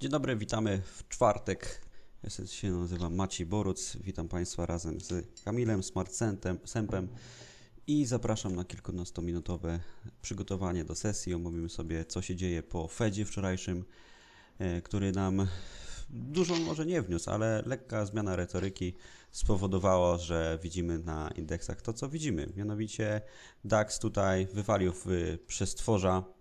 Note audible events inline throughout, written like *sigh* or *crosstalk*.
Dzień dobry, witamy w czwartek. Ja się nazywam Maciej Boruc. Witam Państwa razem z Kamilem Smartsentem Sempem i zapraszam na kilkunastominutowe przygotowanie do sesji. Omówimy sobie, co się dzieje po Fedzie wczorajszym, e, który nam dużo może nie wniósł, ale lekka zmiana retoryki spowodowała, że widzimy na indeksach to, co widzimy. Mianowicie DAX tutaj wywalił w przestworza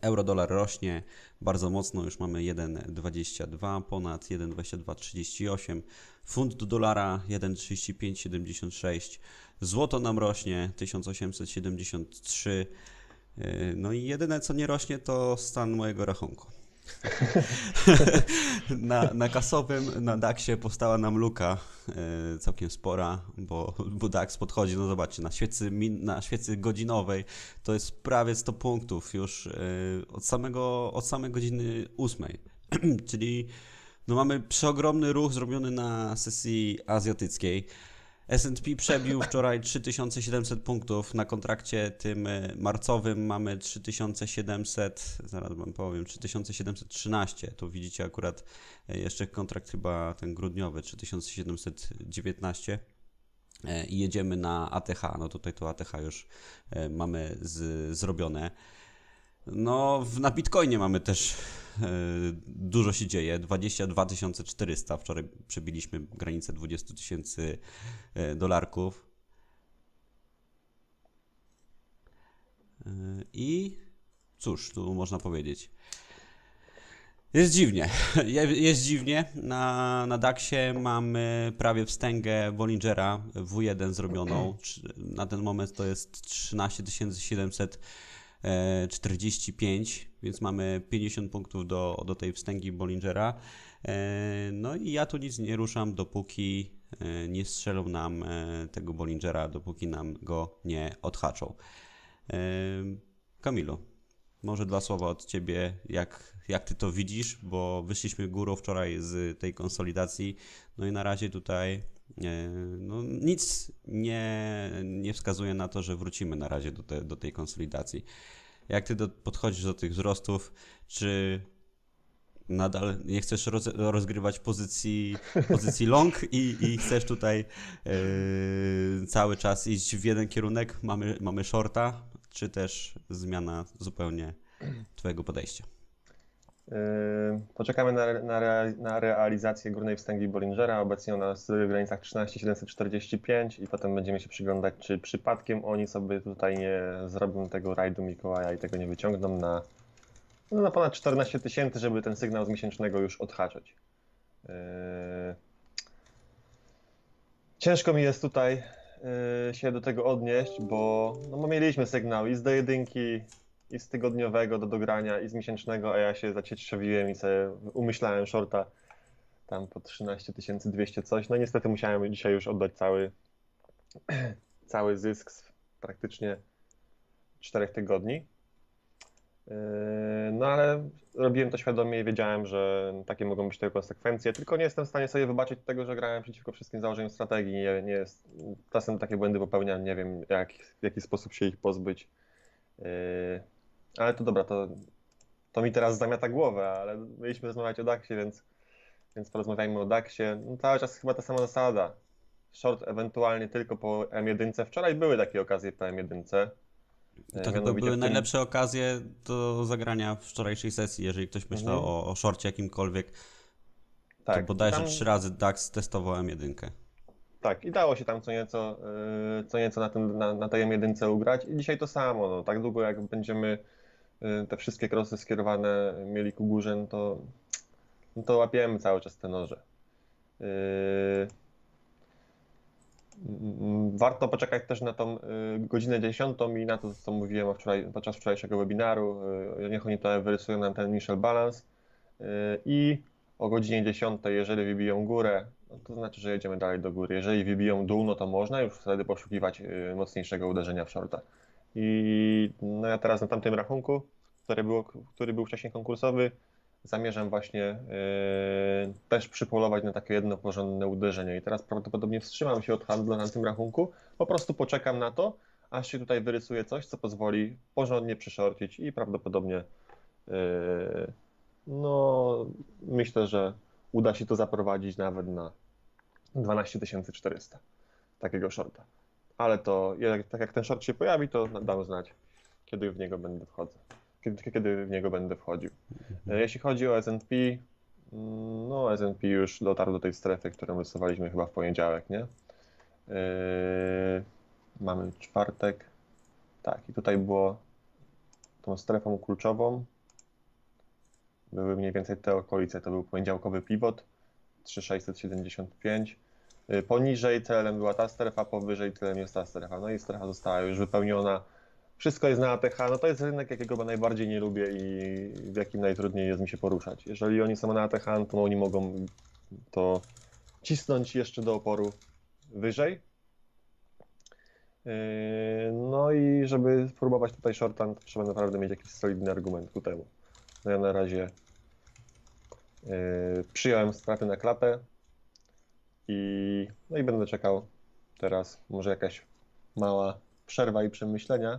Euro-dolar rośnie bardzo mocno, już mamy 1,22 ponad 1,2238. Funt do dolara 1,3576. Złoto nam rośnie 1873. E, No i jedyne co nie rośnie to stan mojego rachunku. *laughs* na, na kasowym, na DAX-ie powstała nam luka e, całkiem spora, bo, bo DAX podchodzi, no zobaczcie, na świecy, na świecy godzinowej to jest prawie 100 punktów już e, od, samego, od samej godziny 8. *clears throat* Czyli no mamy przeogromny ruch zrobiony na sesji azjatyckiej. S&P przebił wczoraj 3700 punktów, na kontrakcie tym e, marcowym mamy 3700, zaraz wam powiem, 3713, tu widzicie akurat e, jeszcze kontrakt chyba ten grudniowy, 3719 e, i jedziemy na ATH, no tutaj to ATH już mamy z, zrobione. No, na Bitcoinie mamy też e, dużo się dzieje. 22 400. Wczoraj przebiliśmy granicę 20 tysięcy e, dolarków. E, I cóż, tu można powiedzieć. Jest dziwnie. *laughs* Je- Jest dziwnie. Na, na DAX-ie mamy prawie wstęgę Bollingera W1 zrobioną. Na ten moment to jest 13 700 e, 45, więc mamy 50 punktów do, do tej wstęgi Bollingera. E, No i ja tu nic nie ruszam, dopóki e, nie strzelą nam e, tego Bollingera, dopóki nam go nie odhaczą. E, Kamilu, może dwa słowa od Ciebie, jak, jak Ty to widzisz, bo wyszliśmy górą wczoraj z tej konsolidacji, no i na razie tutaj e, no, nic nie, nie wskazuje na to, że wrócimy na razie do, te, do tej konsolidacji. Jak Ty do, podchodzisz do tych wzrostów, czy nadal nie chcesz roz, rozgrywać pozycji, pozycji long i, i chcesz tutaj e, cały czas iść w jeden kierunek, mamy, mamy shorta, czy też zmiana zupełnie Twojego podejścia? Yy, Poczekamy na, na, na realizację górnej wstęgi Bollingera. Obecnie ona jest w granicach 13745 i potem będziemy się przyglądać, czy przypadkiem oni sobie tutaj nie zrobią tego rajdu Mikołaja i tego nie wyciągną na, no, na ponad 14 tysięcy, żeby ten sygnał z miesięcznego już odhaczyć. Yy, Ciężko mi jest tutaj yy, się do tego odnieść, bo, no, mieliśmy sygnał i z do jedynki, i z tygodniowego do dogrania, i z miesięcznego, a ja się zacietrzewiłem i sobie umyślałem shorta tam po 13 200 coś. No niestety musiałem dzisiaj już oddać cały, *clears throat* cały zysk z praktycznie 4 tygodni. Yy, No ale robiłem to świadomie i wiedziałem, że takie mogą być tego konsekwencje, tylko nie jestem w stanie sobie wybaczyć tego, że grałem przeciwko wszystkim założeniom strategii. Nie, nie jest, czasem takie błędy popełniam, nie wiem jak, w jaki sposób się ich pozbyć. Ale to dobra, to, to mi teraz zamiata głowę, ale mieliśmy rozmawiać o DAX-ie, więc, więc porozmawiajmy o DAX-ie. No, cały czas chyba ta sama zasada. Short ewentualnie tylko po M1. Wczoraj były takie okazje po M1. To E, chyba mianowicie były tym- najlepsze okazje do zagrania wczorajszej sesji, jeżeli ktoś myślał Mhm. o, o shorcie jakimkolwiek, to Tak, bodajże tam- trzy razy DAX testował M1. Tak, i dało się tam co nieco, yy, co nieco na, tym, na, na tej M1 ugrać. I dzisiaj to samo. No, tak długo jak będziemy te wszystkie krosy skierowane mieli ku górze, no to, no to łapiemy cały czas te noże. Yy, mm, Warto poczekać też na tą yy, godzinę 10 i na to, co mówiłem wczoraj, podczas wczorajszego webinaru. Niech oni to wyrysują nam ten initial balance. I o godzinie 10, jeżeli wybiją górę, no to znaczy, że jedziemy dalej do góry. Jeżeli wybiją dół, no to można już wtedy poszukiwać y, mocniejszego uderzenia w shorta. I no ja teraz na tamtym rachunku, który, było, który był wcześniej konkursowy, zamierzam właśnie y, też przypolować na takie jedno porządne uderzenie. I teraz prawdopodobnie wstrzymam się od handlu na tym rachunku, po prostu poczekam na to, aż się tutaj wyrysuje coś, co pozwoli porządnie przyszorcić i prawdopodobnie y, no myślę, że uda się to zaprowadzić nawet na 12 400 takiego shorta. Ale to jak, tak jak ten short się pojawi, to dam znać, kiedy w niego będę wchodzę. Kiedy, kiedy w niego będę wchodził. E, Jeśli chodzi o S&P, mm, no S&P już dotarł do tej strefy, którą rysowaliśmy chyba w poniedziałek, nie? Yy, mamy czwartek. Tak, i tutaj było tą strefą kluczową. Były mniej więcej te okolice. To był poniedziałkowy pivot 3675. Yy, Poniżej celem była ta strefa, powyżej celem jest ta strefa. No i strefa została już wypełniona. Wszystko jest na ATH. No to jest rynek, jakiego najbardziej nie lubię i w jakim najtrudniej jest mi się poruszać. Jeżeli oni są na ATH, to oni mogą to cisnąć jeszcze do oporu wyżej. Yy, No i żeby spróbować tutaj shorta, to trzeba naprawdę mieć jakiś solidny argument ku temu. No ja na razie yy, przyjąłem straty na klatę i, no i będę czekał teraz może jakaś mała przerwa i przemyślenia.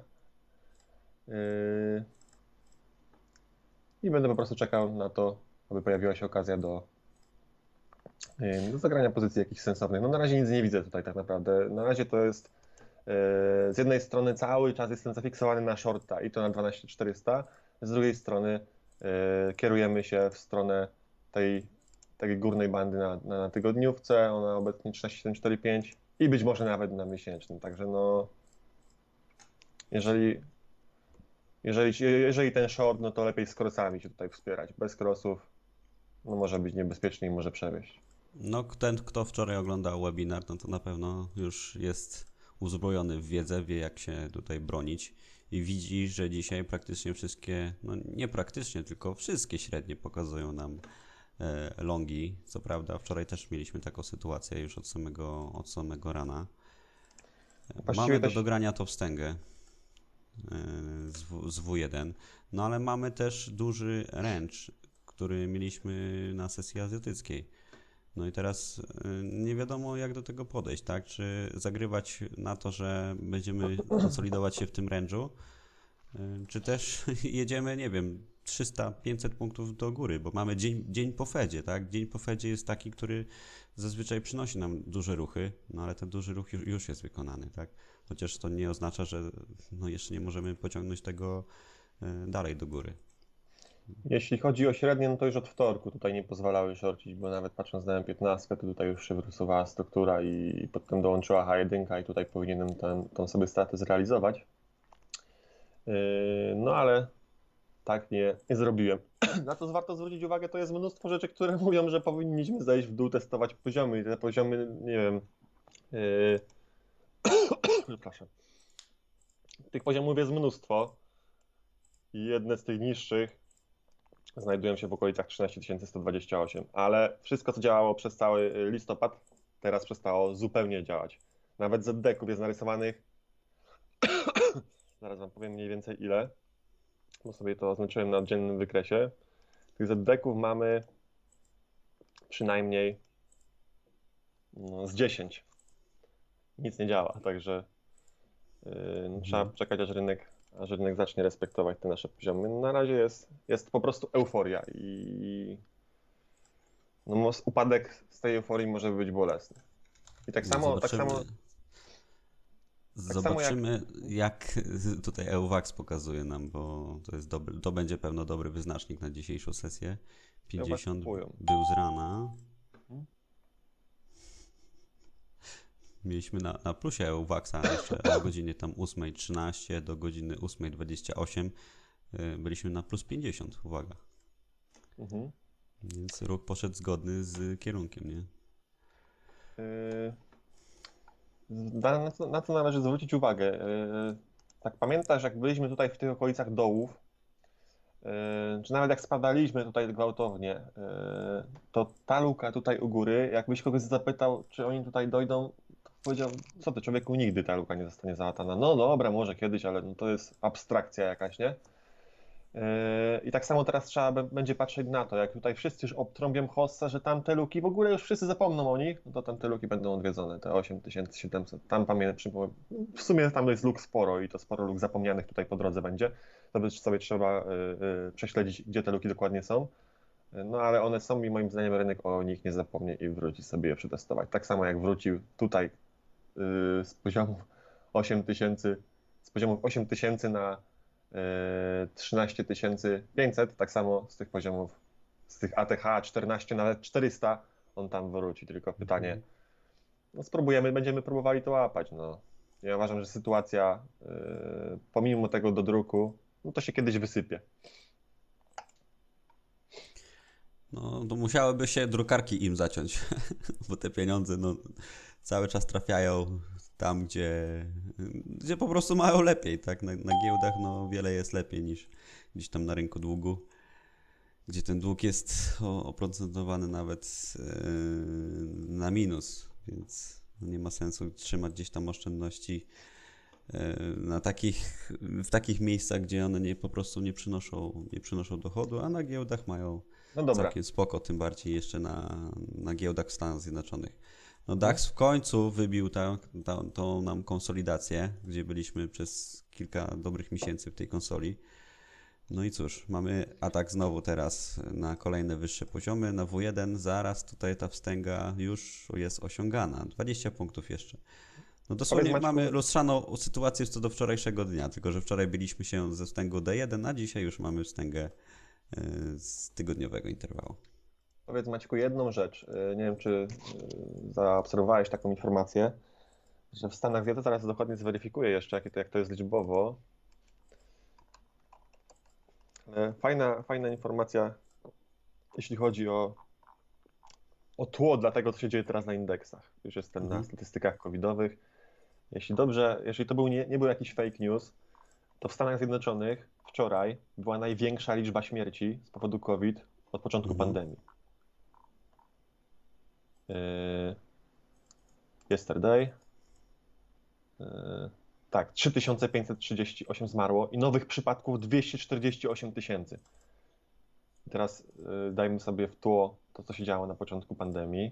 Yy, I będę po prostu czekał na to, aby pojawiła się okazja do Yy, do zagrania pozycji jakichś sensownych. No na razie nic nie widzę tutaj tak naprawdę. Na razie to jest yy, z jednej strony cały czas jestem zafiksowany na shorta i to na 12400, z drugiej strony kierujemy się w stronę tej takiej górnej bandy na, na, na tygodniówce, ona obecnie 13745 i być może nawet na miesięcznym. Także no jeżeli jeżeli, jeżeli ten short, no to lepiej z crossami się tutaj wspierać. Bez crossów no może być niebezpiecznie i może przewieźć. No, ten, kto wczoraj oglądał webinar, no to na pewno już jest uzbrojony w wiedzę, wie jak się tutaj bronić i widzi, że dzisiaj praktycznie wszystkie, no nie praktycznie, tylko wszystkie średnie pokazują nam longi. Co prawda, wczoraj też mieliśmy taką sytuację już od samego, od samego rana. E, Właściwie Mamy do też- dogrania to wstęgę e, z, w, z W1, no ale mamy też duży range, który mieliśmy na sesji azjatyckiej. No i teraz nie wiadomo, jak do tego podejść, tak? Czy zagrywać na to, że będziemy konsolidować się w tym y, czy też *laughs* jedziemy, nie wiem, 300-500 punktów do góry, bo mamy dzień, dzień po Fedzie, tak? Dzień po Fedzie jest taki, który zazwyczaj przynosi nam duże ruchy, no ale ten duży ruch już, jest wykonany, tak? Chociaż to nie oznacza, że no jeszcze nie możemy pociągnąć tego y, dalej do góry. Jeśli chodzi o średnie, no to już od wtorku tutaj nie pozwalały shorcić, bo nawet patrząc na M15, to tutaj już się wyrysowała struktura i, potem dołączyła H1 i tutaj powinienem tą sobie stratę zrealizować. Yy, no ale tak nie, nie zrobiłem. *clears throat* Na co warto zwrócić uwagę, to jest mnóstwo rzeczy, które *laughs* mówią, że powinniśmy zejść w dół, testować poziomy i te poziomy, nie wiem, yy... *clears throat* przepraszam. Tych poziomów jest mnóstwo i jedne z tych niższych znajdują się w okolicach 13128, ale wszystko, co działało przez cały y, listopad, teraz przestało zupełnie działać. Nawet ZD-ków jest narysowanych, *clears throat* zaraz wam powiem mniej więcej ile, bo sobie to oznaczyłem na dziennym wykresie. Tych ZD-ków mamy przynajmniej no, z 10. Nic nie działa, także yy, trzeba czekać, aż rynek aż rynek zacznie respektować te nasze poziomy. Na razie jest, jest po prostu euforia i no, upadek z tej euforii może być bolesny. I tak samo, tak samo, samo Zobaczymy, jak... tutaj EUWAX pokazuje nam, bo to jest dobry, to będzie pewno dobry wyznacznik na dzisiejszą sesję. 50 kupują. był z rana. Mhm. Mieliśmy na, na plusie EUWAXa jeszcze o godzinie tam 8.13 do godziny 8.28. y, Byliśmy na plus 50, uwaga. mhm. Więc ruch poszedł zgodny z kierunkiem, nie? Yy, na, co, na co należy zwrócić uwagę? Yy, tak pamiętasz, jak byliśmy tutaj w tych okolicach dołów, yy, czy nawet jak spadaliśmy tutaj gwałtownie, yy, to ta luka tutaj u góry, jakbyś kogoś zapytał, czy oni tutaj dojdą, to powiedział, co ty człowieku, nigdy ta luka nie zostanie załatana. No dobra, może kiedyś, ale no to jest abstrakcja jakaś, nie? Yy, I tak samo teraz trzeba będzie patrzeć na to, jak tutaj wszyscy już obtrąbią hossa, że tamte luki, w ogóle już wszyscy zapomną o nich, no to tamte luki będą odwiedzone, te 8700. Tam pamiętam, w sumie tam jest luk sporo i to sporo luk zapomnianych tutaj po drodze będzie. To sobie trzeba yy, yy, prześledzić, gdzie te luki dokładnie są. No ale one są i moim zdaniem rynek o nich nie zapomnie i wróci sobie je przetestować. Tak samo jak wrócił tutaj yy, z poziomu 8000, z poziomu 8000 na yy, 13500, tak samo z tych poziomów, z tych ATH 14, nawet 400 on tam wróci. Tylko pytanie, Mhm. no spróbujemy, będziemy próbowali to łapać. No. Ja uważam, że sytuacja yy, pomimo tego do druku, no to się kiedyś wysypie. No, to musiałyby się drukarki im zaciąć, *laughs* bo te pieniądze no, cały czas trafiają tam, gdzie, gdzie po prostu mają lepiej, tak? Na, na giełdach no, wiele jest lepiej niż gdzieś tam na rynku długu, gdzie ten dług jest oprocentowany nawet yy, na minus, więc nie ma sensu trzymać gdzieś tam oszczędności yy, na takich, w takich miejscach, gdzie one nie, po prostu nie przynoszą, nie przynoszą dochodu, a na giełdach mają No dobra, Całkiem spoko, tym bardziej jeszcze na, na giełdach w Stanach Zjednoczonych. No DAX w końcu wybił ta, ta, tą nam konsolidację, gdzie byliśmy przez kilka dobrych miesięcy w tej konsoli. No i cóż, mamy atak znowu teraz na kolejne wyższe poziomy. Na W1 zaraz tutaj ta wstęga już jest osiągana. 20 punktów jeszcze. No dosłownie mamy lustrzaną sytuację co do wczorajszego dnia, tylko że wczoraj byliśmy się ze wstęgu D1, a dzisiaj już mamy wstęgę y, z tygodniowego interwału. Powiedz Maćku jedną rzecz. Yy, Nie wiem, czy yy, zaobserwowałeś taką informację, że w Stanach Zjednoczonych, zaraz dokładnie zweryfikuję jeszcze, jak to, jak to jest liczbowo. Ale Fajna, fajna informacja, jeśli chodzi o, o tło dla tego, co się dzieje teraz na indeksach. Już jestem na Mhm. statystykach covidowych. Jeśli dobrze, jeżeli to był nie, nie był jakiś fake news, to w Stanach Zjednoczonych wczoraj była największa liczba śmierci z powodu COVID od początku Mhm. pandemii. Yy, Yesterday. Yy, Tak, 3538 zmarło i nowych przypadków 248 tysięcy. Teraz yy, dajmy sobie w tło to, co się działo na początku pandemii,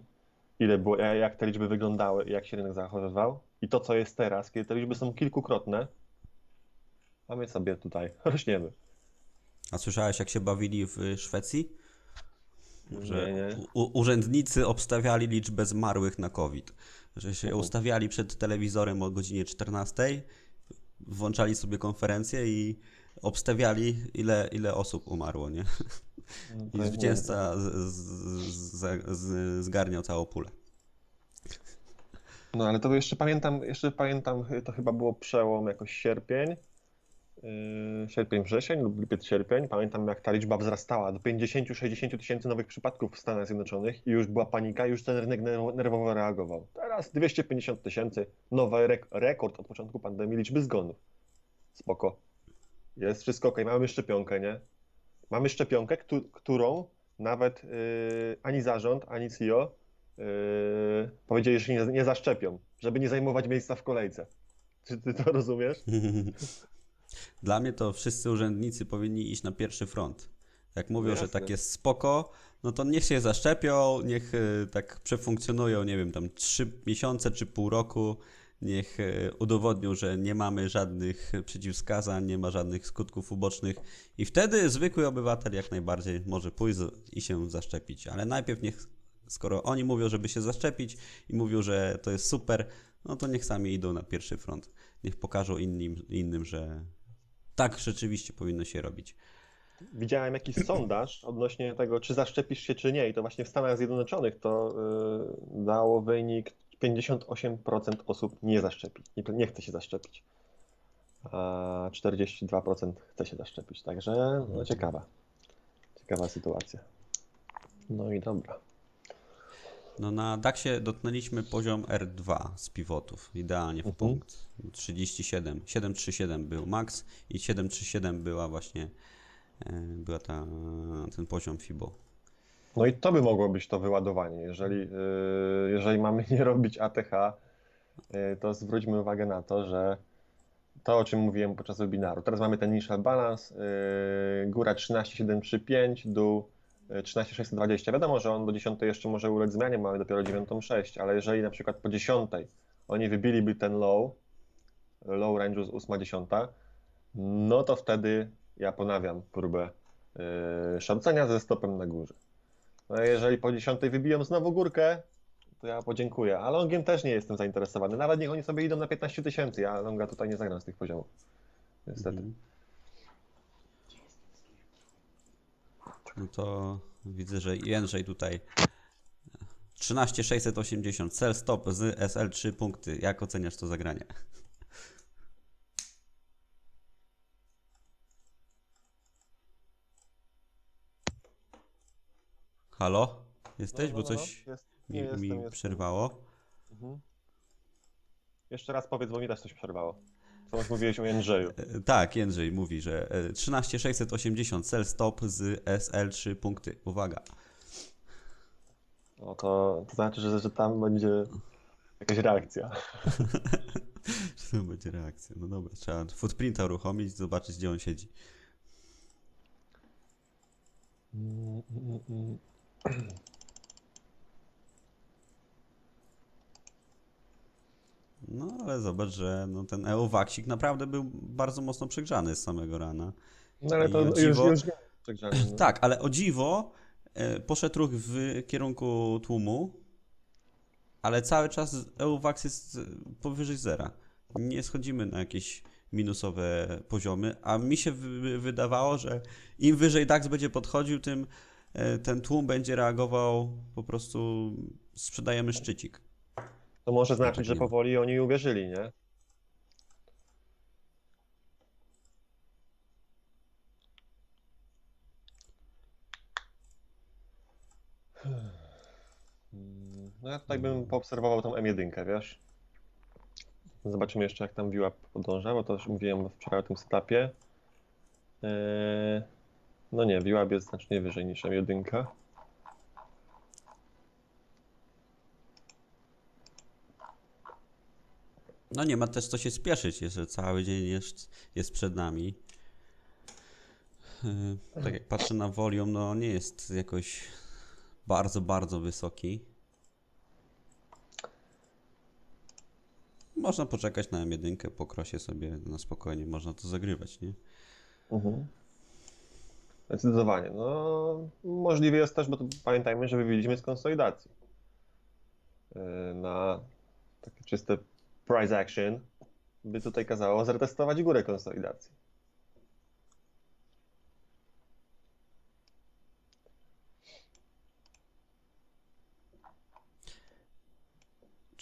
ile było, ja- jak te liczby wyglądały jak się rynek zachowywał i to, co jest teraz, kiedy te liczby są kilkukrotne, a sobie tutaj *laughs* rośniemy. A słyszałeś, jak się bawili w Szwecji? Że Nie, nie. U, urzędnicy obstawiali liczbę zmarłych na COVID. Że się Mhm. ustawiali przed telewizorem o godzinie 14, włączali sobie konferencję i obstawiali, ile, ile osób umarło, nie? I Nie, zwycięzca z, z, z, z, zgarniał całą pulę. No ale to jeszcze pamiętam, jeszcze pamiętam, to chyba było przełom jakoś sierpień, sierpień, wrzesień lub lipiec, sierpień. Pamiętam jak ta liczba wzrastała do 50-60 tysięcy nowych przypadków w Stanach Zjednoczonych i już była panika, już ten rynek nerw- nerwowo reagował. Teraz 250 tysięcy, nowy rek rekord od początku pandemii liczby zgonów. Spoko. Jest wszystko ok, mamy szczepionkę, nie? Mamy szczepionkę, któ- którą nawet yy, ani zarząd, ani CEO Yy, powiedzieli, że się nie, nie zaszczepią, żeby nie zajmować miejsca w kolejce. Czy ty to rozumiesz? *laughs* Dla mnie to wszyscy urzędnicy powinni iść na pierwszy front. Jak mówią, że jasne. tak jest spoko, no to niech się zaszczepią, niech y, tak przefunkcjonują, nie wiem, tam trzy miesiące czy pół roku, niech y, udowodnią, że nie mamy żadnych przeciwwskazań, nie ma żadnych skutków ubocznych i wtedy zwykły obywatel jak najbardziej może pójść i się zaszczepić. Ale najpierw niech, skoro oni mówią, żeby się zaszczepić i mówią, że to jest super, no to niech sami idą na pierwszy front. Niech pokażą innym, innym że tak rzeczywiście powinno się robić. Widziałem jakiś sondaż odnośnie tego, czy zaszczepisz się, czy nie. I to właśnie w Stanach Zjednoczonych to yy, dało wynik 58% osób nie zaszczepi, nie, nie chce się zaszczepić. A 42% chce się zaszczepić. Także no, ciekawa. Ciekawa sytuacja. No i dobra. No na DAXie dotknęliśmy poziom R2 z pivotów, idealnie w Mhm. punkt. 37, 737 był max i 737 była właśnie e, była ta, ten poziom FIBO. No i to by mogło być to wyładowanie. Jeżeli, yy, jeżeli mamy nie robić ATH, yy, to zwróćmy uwagę na to, że to, o czym mówiłem podczas webinaru. Teraz mamy ten initial balance, góra 13735, dół 13620. Wiadomo, że on do 10 jeszcze może ulec zmianie, mamy dopiero 9.6, ale jeżeli na przykład po 10 oni wybiliby ten low, low range'u z 8.10, no to wtedy ja ponawiam próbę yy, ze stopem na górze. No, jeżeli po 10 wybiją znowu górkę, to ja podziękuję. A longiem też nie jestem zainteresowany. Nawet niech oni sobie idą na 15 tysięcy. Ja longa tutaj nie zagram z tych poziomów. Niestety. Mhm. No to widzę, że Jędrzej tutaj 13680, cel stop z SL3 punkty. Jak oceniasz to zagranie? Halo? Jesteś? No, Bo no, no, coś jest, mi, nie jestem, mi jestem. przerwało. Mhm. Jeszcze raz powiedz, bo mi też coś przerwało. Już mówiłeś o Jędrzeju. E, Tak, Jędrzej mówi, że e, 13680, cel stop z SL3 punkty. Uwaga. No to, to znaczy, że, że tam będzie jakaś reakcja. *laughs* To będzie reakcja. No dobra, trzeba footprinta uruchomić, zobaczyć gdzie on siedzi. No ale zobacz, że no, ten EOWaxik naprawdę był bardzo mocno przegrzany z samego rana. No ale I to już, dziwo- już przegrzany, no. Tak, ale o dziwo e, poszedł ruch w kierunku tłumu, ale cały czas EUWAX jest powyżej zera. Nie schodzimy na jakieś minusowe poziomy, a mi się wy- wydawało, że im wyżej DAX będzie podchodził, tym e, ten tłum będzie reagował po prostu sprzedajemy szczycik. To może znaczyć, że powoli oni uwierzyli, nie? No ja tutaj bym poobserwował tą M1, wiesz? Zobaczymy jeszcze jak tam VWAP podąża, bo to już mówiłem wczoraj o tym setupie. Eee, No nie, VWAP jest znacznie wyżej niż M1. No nie ma też co się spieszyć, jeszcze cały dzień jest, jest przed nami. Yy, Tak jak patrzę na volume, no nie jest jakoś bardzo, bardzo wysoki. Można poczekać na M1, po krosie sobie na spokojnie można to zagrywać, nie? Mhm. Zdecydowanie. No, możliwe jest też, bo to pamiętajmy, że wybiliśmy z konsolidacji. Yy, Na takie czyste price action by tutaj kazało zretestować górę konsolidacji.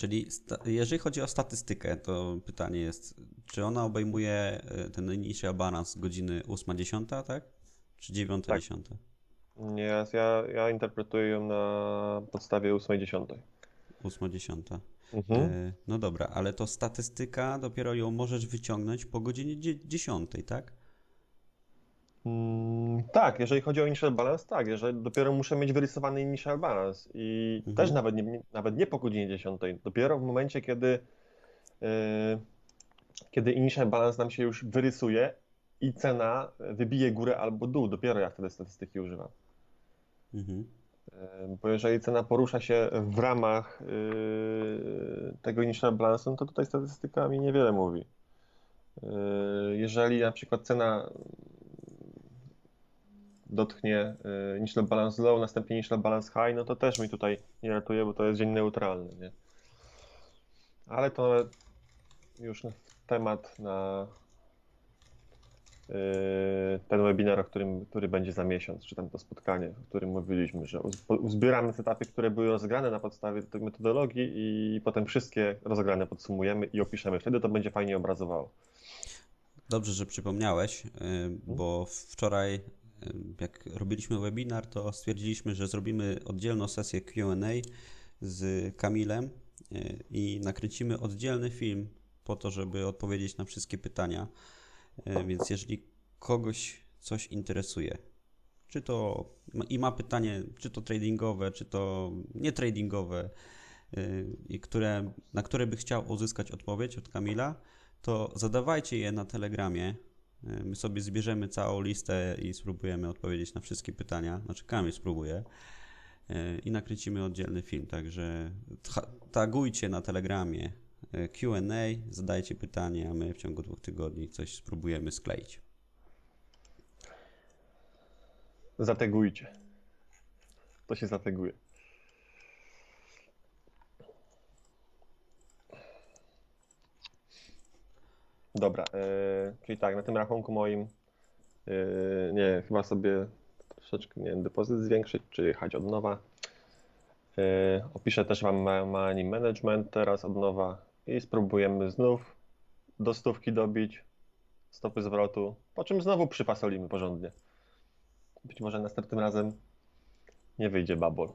Czyli jeżeli chodzi o statystykę, to pytanie jest, czy ona obejmuje y, ten initial balance godziny 8-10, tak? Czy 9-10? Tak. Nie, ja, ja interpretuję ją na podstawie 8.10. 8-10. Mhm. E, No dobra, ale to statystyka dopiero ją możesz wyciągnąć po godzinie dzie- 10, tak? Mm, tak, jeżeli chodzi o initial balance, tak, jeżeli dopiero muszę mieć wyrysowany initial balance i Mhm. też nawet nie, nie- nawet nie po godzinie 10, dopiero w momencie, kiedy, yy, kiedy initial balance nam się już wyrysuje i cena wybije górę albo dół, dopiero ja wtedy statystyki używam. Mhm. Yy, Bo jeżeli cena porusza się w ramach yy, tego initial balance, no to tutaj statystyka mi niewiele mówi. Yy, Jeżeli na przykład cena dotknie y, initial balance low, następnie initial balance high, no to też mi tutaj nie ratuje, bo to jest dzień neutralny, nie? Ale to już temat na ten webinar, o którym, który będzie za miesiąc, czy tam to spotkanie, o którym mówiliśmy, że uz- uzbieramy setupy, które były rozegrane na podstawie tej metodologii i potem wszystkie rozegrane podsumujemy i opiszemy. Wtedy to będzie fajnie obrazowało. Dobrze, że przypomniałeś, y, bo wczoraj, y, jak robiliśmy webinar, to stwierdziliśmy, że zrobimy oddzielną sesję QA z Kamilem i nakręcimy oddzielny film po to, żeby odpowiedzieć na wszystkie pytania. Y, Więc jeżeli kogoś coś interesuje, czy to i ma pytanie, czy to tradingowe, czy to nietradingowe, y, i które, na które by chciał uzyskać odpowiedź od Kamila, to zadawajcie je na Telegramie. Y, My sobie zbierzemy całą listę i spróbujemy odpowiedzieć na wszystkie pytania. Znaczy, Kamil spróbuje. I nakręcimy oddzielny film. Także tagujcie na Telegramie QA, zadajcie pytanie, a my w ciągu dwóch tygodni coś spróbujemy skleić. Zategujcie. to się zateguje. Dobra, e, czyli tak, na tym rachunku moim, e, nie, chyba sobie troszeczkę, nie depozyt zwiększyć, czy jechać od nowa. E, opiszę też Wam money management teraz od nowa i spróbujemy znów do stówki dobić stopy zwrotu, po czym znowu przypasolimy porządnie. Być może następnym razem nie wyjdzie babol.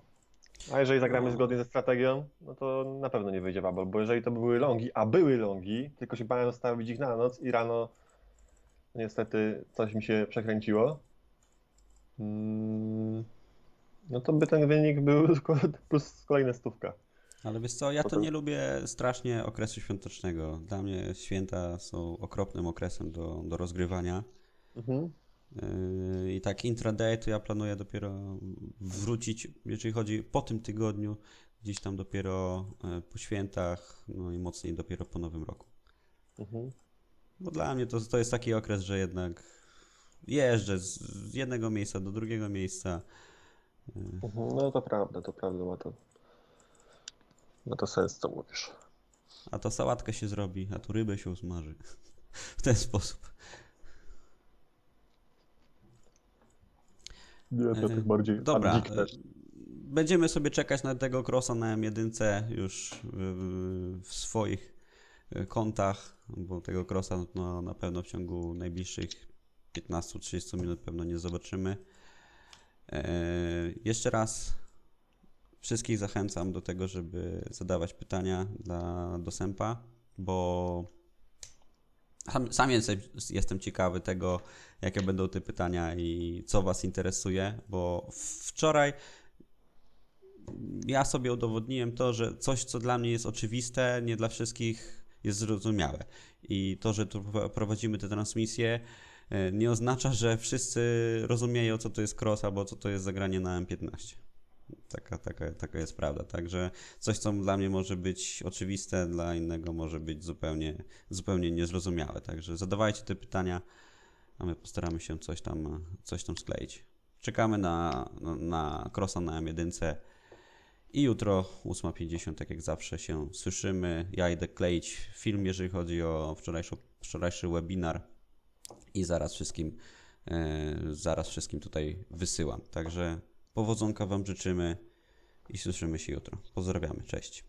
A jeżeli zagramy zgodnie ze strategią, no to na pewno nie wyjdzie babol, bo jeżeli to były longi, a były longi, tylko się bałem stawić ich na noc i rano niestety coś mi się przekręciło, mm, no to by ten wynik był *laughs* plus kolejna stówka. Ale wiesz co, ja to nie lubię strasznie okresu świątecznego. Dla mnie święta są okropnym okresem do, do rozgrywania. Mhm. Yy, I tak intraday to ja planuję dopiero wrócić, jeżeli chodzi po tym tygodniu, gdzieś tam dopiero e, po świętach, no i mocniej dopiero po nowym roku. Mhm. Bo dla mnie to, to jest taki okres, że jednak jeżdżę z jednego miejsca do drugiego miejsca. Mhm. No to prawda, to prawda, ma ma to sens, co mówisz. A to sałatkę się zrobi, a tu rybę się usmaży. *laughs* W ten sposób. Nie, to E, tak bardziej Dobra, e, będziemy sobie czekać na tego crossa na M1 już w, w swoich e, kontach, bo tego crossa no, na pewno w ciągu najbliższych 15-30 minut pewno nie zobaczymy. E, jeszcze raz wszystkich zachęcam do tego, żeby zadawać pytania dla Dostępa, bo sam, sam jestem, jestem ciekawy tego, jakie będą te pytania i co Was interesuje, bo wczoraj ja sobie udowodniłem to, że coś, co dla mnie jest oczywiste, nie dla wszystkich jest zrozumiałe. I to, że tu prowadzimy tę transmisję, e, nie oznacza, że wszyscy rozumieją, co to jest cross albo co to jest zagranie na M15. Taka, taka, taka jest prawda. Także coś, co dla mnie może być oczywiste, dla innego może być zupełnie, zupełnie niezrozumiałe. Także zadawajcie te pytania, a my postaramy się coś tam, coś tam skleić. Czekamy na, na, crossa na M1 i jutro 8.50, tak jak zawsze się słyszymy. Ja idę kleić film, jeżeli chodzi o wczorajszy, wczorajszy webinar i zaraz wszystkim, e, zaraz wszystkim tutaj wysyłam. Także powodzonka Wam życzymy i słyszymy się jutro. Pozdrawiamy, cześć.